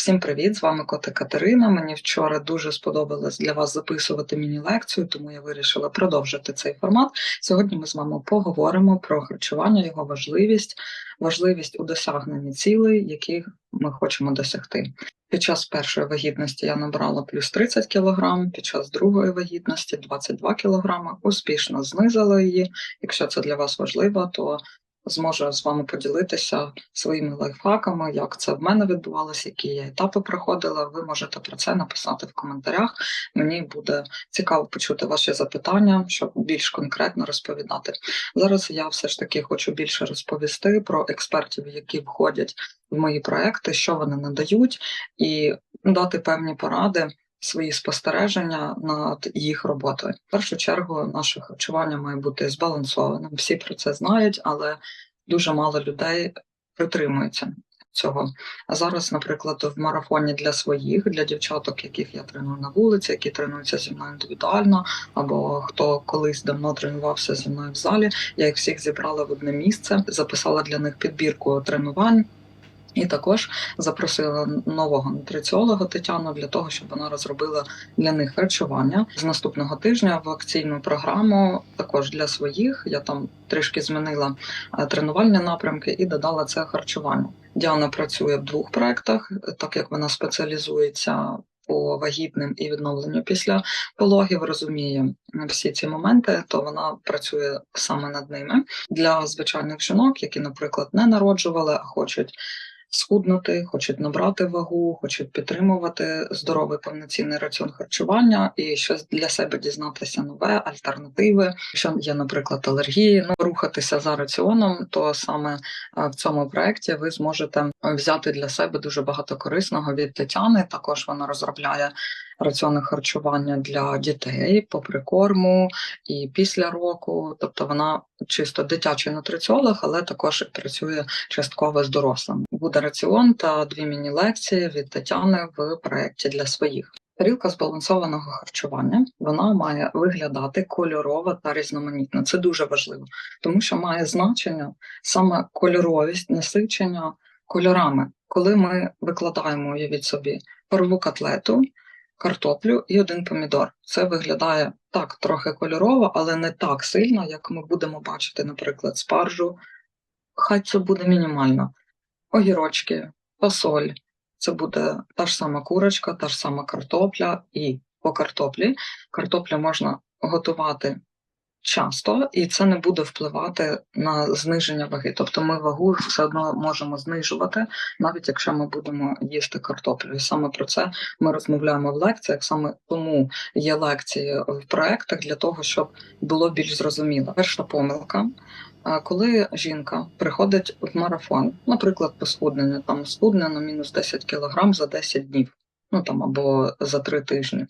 Всім привіт! З вами Коти Катерина. Мені вчора дуже сподобалось для вас записувати міні-лекцію, тому я вирішила продовжити цей формат. Сьогодні ми з вами поговоримо про харчування, його важливість, важливість у досягненні цілей, яких ми хочемо досягти. Під час першої вагітності я набрала плюс 30 кг, під час другої вагітності 22 кг, успішно знизила її. Якщо це для вас важливо, то зможу з вами поділитися своїми лайфхаками, як це в мене відбувалося, які я етапи проходила. Ви можете про це написати в коментарях. Мені буде цікаво почути ваші запитання, щоб більш конкретно розповідати. Зараз я все ж таки хочу більше розповісти про експертів, які входять в мої проекти, що вони надають, і дати певні поради свої спостереження над їх роботою. В першу чергу, наше харчування має бути збалансованим. Всі про це знають, але дуже мало людей притримуються цього. А зараз, наприклад, в марафоні для своїх, для дівчаток, яких я треную на вулиці, які тренуються зі мною індивідуально, або хто колись давно тренувався зі мною в залі, я їх всіх зібрала в одне місце, записала для них підбірку тренувань. І також запросила нового нутриціолога Тетяну для того, щоб вона розробила для них харчування з наступного тижня в акційну програму. Також для своїх я там трішки змінила е, тренувальні напрямки і додала це харчування. Діана працює в двох проектах, так як вона спеціалізується. По вагітним і відновленню після пологів розуміє всі ці моменти, то вона працює саме над ними для звичайних жінок, які, наприклад, не народжували, а хочуть схуднути, хочуть набрати вагу, хочуть підтримувати здоровий повноцінний раціон харчування і щось для себе дізнатися нове, альтернативи. Якщо є, наприклад, алергії, ну рухатися за раціоном, то саме в цьому проєкті ви зможете взяти для себе дуже багато корисного від Тетяни. Також вона розробляє раціони харчування для дітей по прикорму і після року. Тобто вона чисто дитячий нутриціолог, але також працює частково з дорослими. Буде раціон та дві міні-лекції від Тетяни в проєкті для своїх. Тарілка збалансованого харчування вона має виглядати кольорово та різноманітно. Це дуже важливо, тому що має значення саме кольоровість, насичення кольорами. Коли ми викладаємо уявіть собі парову котлету, картоплю і один помідор. Це виглядає так трохи кольорово, але не так сильно, як ми будемо бачити, наприклад, спаржу. Хай це буде мінімально. Огірочки, фасоль. Це буде та ж сама курочка, та ж сама картопля, і по картоплі. Картоплю можна готувати часто, і це не буде впливати на зниження ваги. Тобто ми вагу все одно можемо знижувати, навіть якщо ми будемо їсти картоплю. І саме про це ми розмовляємо в лекціях. Саме тому є лекції в проектах для того, щоб було більш зрозуміло. Перша помилка. Коли жінка приходить в марафон, наприклад, по схудненню, там схудне на мінус 10 кг за 10 днів, ну там або за 3 тижні.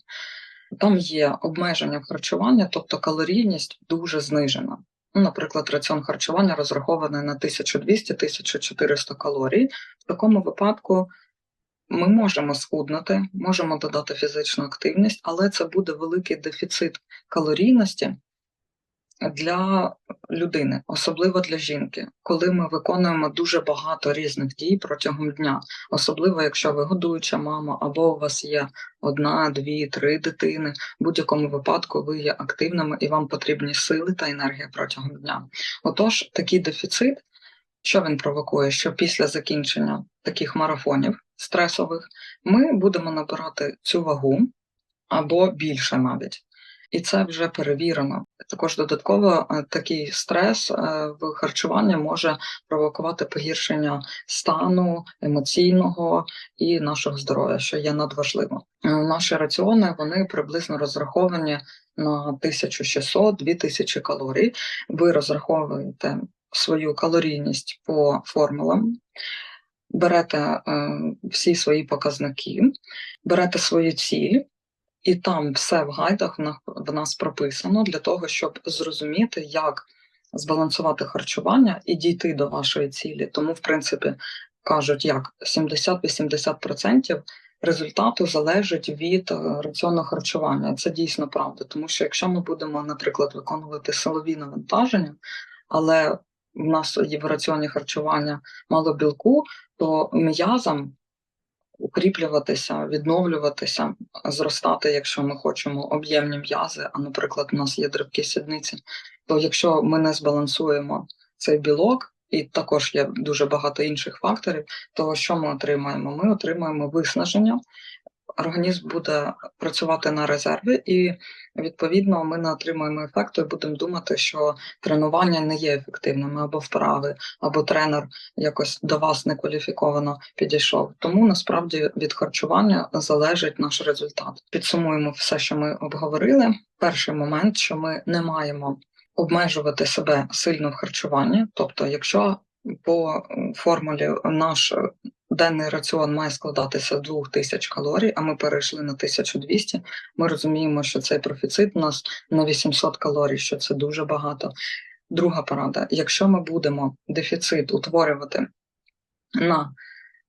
Там є обмеження харчування, тобто калорійність дуже знижена. Ну, Наприклад, раціон харчування розрахований на 1200-1400 калорій. В такому випадку ми можемо схуднути, можемо додати фізичну активність, але це буде великий дефіцит калорійності, для людини, особливо для жінки, коли ми виконуємо дуже багато різних дій протягом дня, особливо якщо ви годуюча мама, або у вас є одна, дві, три дитини. В будь-якому випадку ви є активними і вам потрібні сили та енергія протягом дня. Отож, такий дефіцит, що він провокує? Що після закінчення таких марафонів стресових ми будемо набирати цю вагу або більше навіть і це вже перевірено. Також додатково е, такий стрес е, в харчуванні може провокувати погіршення стану емоційного і нашого здоров'я, що є надважливо. Е, наші раціони вони приблизно розраховані на 1600-2000 калорій. Ви розраховуєте свою калорійність по формулам. Берете е, всі свої показники, берете свою ціль, і там все в гайдах в нас прописано для того, щоб зрозуміти, як збалансувати харчування і дійти до вашої цілі. Тому, в принципі, кажуть, як 70-80% результату залежить від е, раціонного харчування. Це дійсно правда, тому що якщо ми будемо, наприклад, виконувати силові навантаження, але в нас є в раціоні харчування мало білку, то м'язам укріплюватися, відновлюватися, зростати, якщо ми хочемо об'ємні м'язи, а, наприклад, у нас є дрібкі сідниці, то якщо ми не збалансуємо цей білок, і також є дуже багато інших факторів, то що ми отримаємо? Ми отримаємо виснаження, організм буде працювати на резерві, і відповідно ми не отримуємо ефекту і будемо думати, що тренування не є ефективними або вправи, або тренер якось до вас некваліфіковано підійшов. Тому насправді від харчування залежить наш результат. Підсумуємо все, що ми обговорили. Перший момент, що ми не маємо обмежувати себе сильно в харчуванні, тобто, якщо по формулі наш денний раціон має складатися з 2000 калорій, а ми перейшли на 1200, ми розуміємо, що цей профіцит у нас на 800 калорій, що це дуже багато. Друга порада: якщо ми будемо дефіцит утворювати на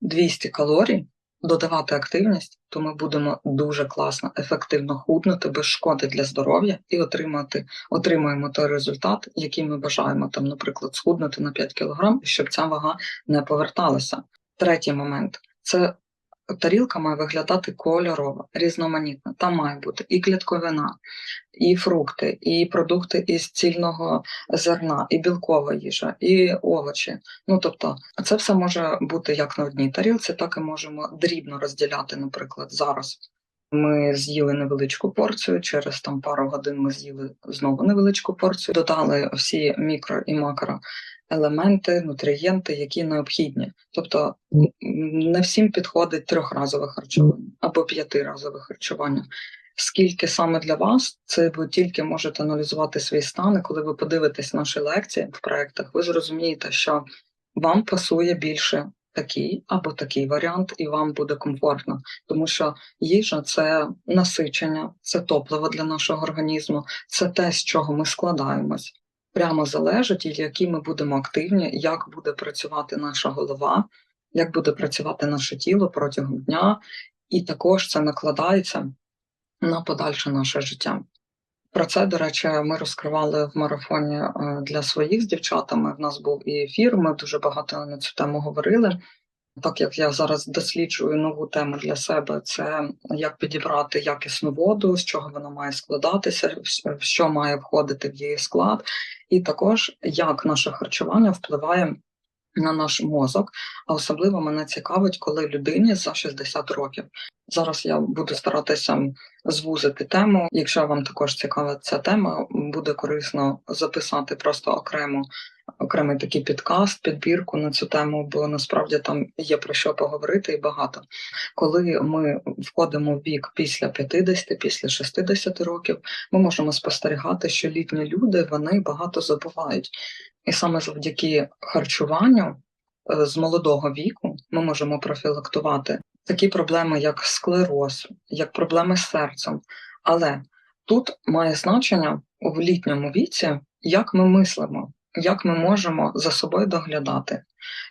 200 калорій, додавати активність, то ми будемо дуже класно, ефективно худнути без шкоди для здоров'я і отримати, отримаємо той результат, який ми бажаємо, там, наприклад, схуднути на 5 кг, щоб ця вага не поверталася. Третій момент це тарілка має виглядати кольорово, різноманітно. Там має бути і клітковина, і фрукти, і продукти із цільного зерна, і білкова їжа, і овочі. Ну тобто, це все може бути як на одній тарілці, так і можемо дрібно розділяти, наприклад, зараз. Ми з'їли невеличку порцію, через там пару годин ми з'їли знову невеличку порцію, додали всі мікро і макро елементи, нутрієнти, які необхідні. Тобто не всім підходить трьохразове харчування або п'ятиразове харчування. Скільки саме для вас, це ви тільки можете аналізувати свої стани, коли ви подивитесь наші лекції в проєктах, ви зрозумієте, що вам пасує більше такий або такий варіант, і вам буде комфортно, тому що їжа це насичення, це топливо для нашого організму, це те, з чого ми складаємось прямо залежить, які ми будемо активні, як буде працювати наша голова, як буде працювати наше тіло протягом дня, і також це накладається на подальше наше життя. Про це, до речі, ми розкривали в марафоні е, для своїх з дівчатами. В нас був і ефір, ми дуже багато на цю тему говорили. Так як я зараз досліджую нову тему для себе, це як підібрати якісну воду, з чого вона має складатися, що має входити в її склад, і також як наше харчування впливає на наш мозок. А особливо мене цікавить, коли людині за 60 років. Зараз я буду старатися звузити тему. Якщо вам також цікава ця тема, буде корисно записати просто окремо окремий такий підкаст, підбірку на цю тему, бо насправді там є про що поговорити і багато. Коли ми входимо в вік після 50, після 60 років, ми можемо спостерігати, що літні люди вони багато забувають. І саме завдяки харчуванню е, з молодого віку ми можемо профілактувати такі проблеми, як склероз, як проблеми з серцем. Але тут має значення в літньому віці, як ми мислимо як ми можемо за собою доглядати,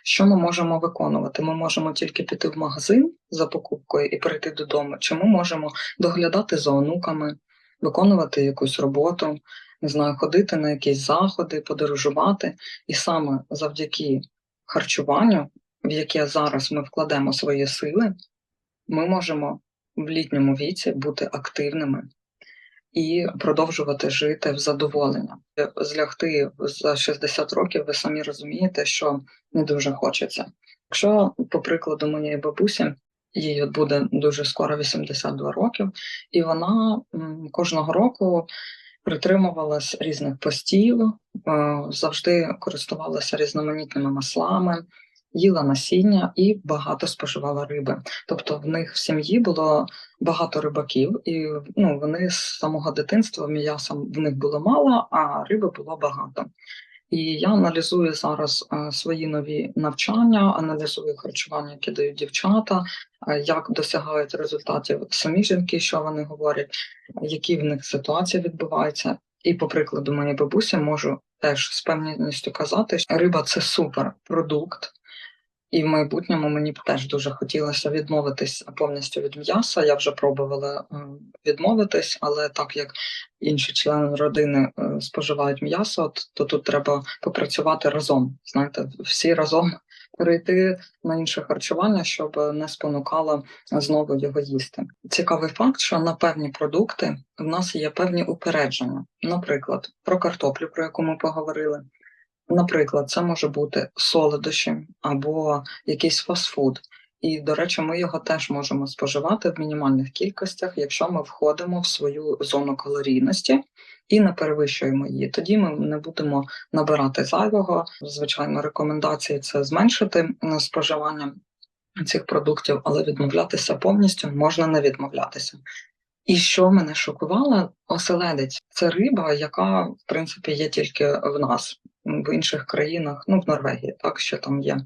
що ми можемо виконувати? Ми можемо тільки піти в магазин за покупкою і прийти додому, чи ми можемо доглядати за онуками, виконувати якусь роботу, не знаю, ходити на якісь заходи, подорожувати. І саме завдяки харчуванню, в яке зараз ми вкладемо свої сили, ми можемо в літньому віці бути активними і продовжувати жити в задоволення. Злягти за 60 років, ви самі розумієте, що не дуже хочеться. Якщо, по прикладу моєї бабусі, їй буде дуже скоро 82 років, і вона кожного року притримувалась різних постів, е, завжди користувалася різноманітними маслами їла насіння і багато споживала риби. Тобто в них в сім'ї було багато рибаків, і ну, вони з самого дитинства м'ясом в них було мало, а риби було багато. І я аналізую зараз е, свої нові навчання, аналізую харчування, які дають дівчата, е, як досягають результатів самі жінки, що вони говорять, які в них ситуації відбуваються. І, по прикладу, моєї бабусі можу теж з певністю казати, що риба це супер продукт, і в майбутньому мені б теж дуже хотілося відмовитись повністю від м'яса. Я вже пробувала відмовитись, але так як інші члени родини е, споживають м'ясо, то тут треба попрацювати разом. Знаєте, всі разом перейти на інше харчування, щоб не спонукало знову його їсти. Цікавий факт, що на певні продукти в нас є певні упередження. Наприклад, про картоплю, про яку ми поговорили. Наприклад, це може бути солодощі або якийсь фастфуд. І, до речі, ми його теж можемо споживати в мінімальних кількостях, якщо ми входимо в свою зону калорійності і не перевищуємо її. Тоді ми не будемо набирати зайвого. Звичайно, рекомендації це зменшити споживання цих продуктів, але відмовлятися повністю можна не відмовлятися. І що мене шокувало, оселедець це риба, яка в принципі є тільки в нас, в інших країнах, ну в Норвегії, так що там є.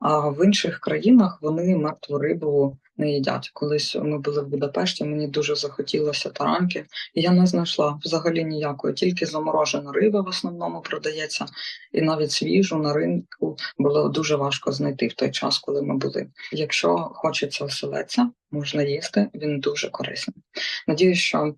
А в інших країнах вони мертву рибу не їдять. Колись ми були в Будапешті, мені дуже захотілося таранки, і я не знайшла взагалі ніякої, тільки заморожена риба в основному продається, і навіть свіжу на ринку було дуже важко знайти в той час, коли ми були. Якщо хочеться оселедця, можна їсти, він дуже корисний. Надіюсь, що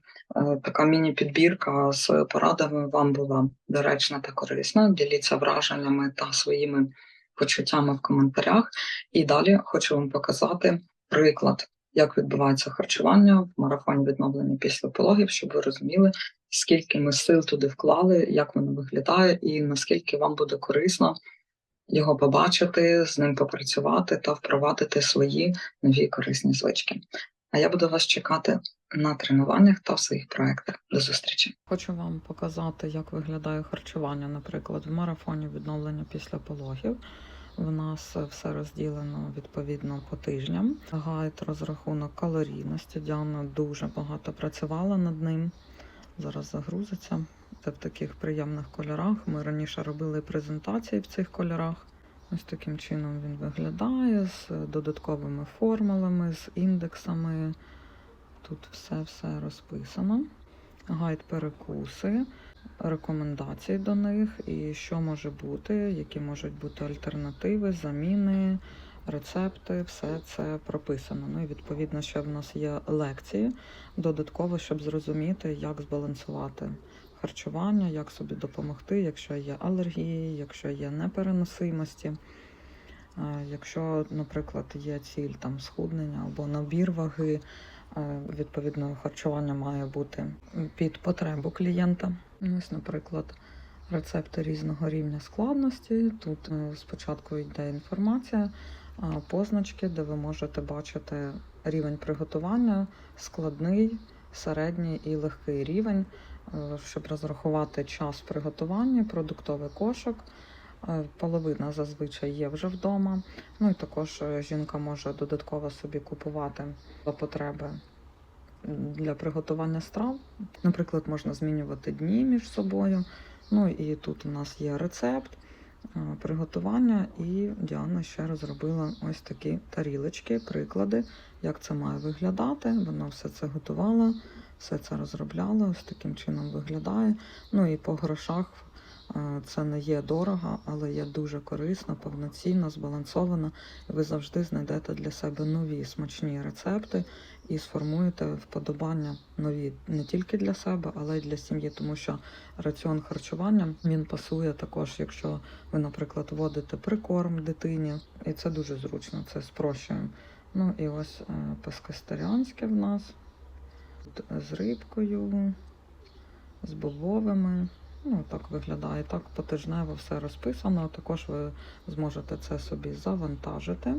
така міні-підбірка з порадами вам була доречна та корисна. Діліться враженнями та своїми почуттями в коментарях. І далі хочу вам показати приклад, як відбувається харчування в марафоні відновлення після пологів, щоб ви розуміли, скільки ми сил туди вклали, як воно виглядає, і наскільки вам буде корисно його побачити, з ним попрацювати та впровадити свої нові корисні звички. А я буду вас чекати на тренуваннях та в своїх проектах. До зустрічі. Хочу вам показати, як виглядає харчування, наприклад, в марафоні відновлення після пологів. В нас все розділено відповідно по тижням. Гайд розрахунок калорійності. Діана дуже багато працювала над ним. Зараз загрузиться. Це в таких приємних кольорах. Ми раніше робили презентації в цих кольорах. Ось таким чином він виглядає з додатковими формулами, з індексами. Тут все-все розписано. Гайд перекуси, рекомендації до них і що може бути, які можуть бути альтернативи, заміни, рецепти, все це прописано. Ну і відповідно, що в нас є лекції додатково, щоб зрозуміти, як збалансувати харчування, як собі допомогти, якщо є алергії, якщо є непереносимості. Е, Якщо, наприклад, є ціль там схуднення або набір ваги, відповідно харчування має бути під потребу клієнта. Ось, наприклад, рецепти різного рівня складності. Тут е, спочатку йде інформація, позначки, де ви можете бачити рівень приготування, складний, середній і легкий рівень, е, щоб розрахувати час приготування, продуктовий кошик. Е, Половина зазвичай є вже вдома. Ну і також е, жінка може додатково собі купувати потреби для приготування страв. Наприклад, можна змінювати дні між собою. Ну і тут у нас є рецепт е, приготування, і Діана ще розробила ось такі тарілочки, приклади, як це має виглядати. Вона все це готувала, все це розробляла, ось таким чином виглядає. Ну і по грошах це не є дорого, але є дуже корисно, повноцінно, збалансовано. Ви завжди знайдете для себе нові смачні рецепти і сформуєте вподобання нові не тільки для себе, але й для сім'ї, тому що раціон харчування він пасує також, якщо ви, наприклад, вводите прикорм дитині, і це дуже зручно, це спрощує. Ну і ось е, в нас з рибкою, з бобовими. Ну, так виглядає. Так потижнево все розписано. Також ви зможете це собі завантажити.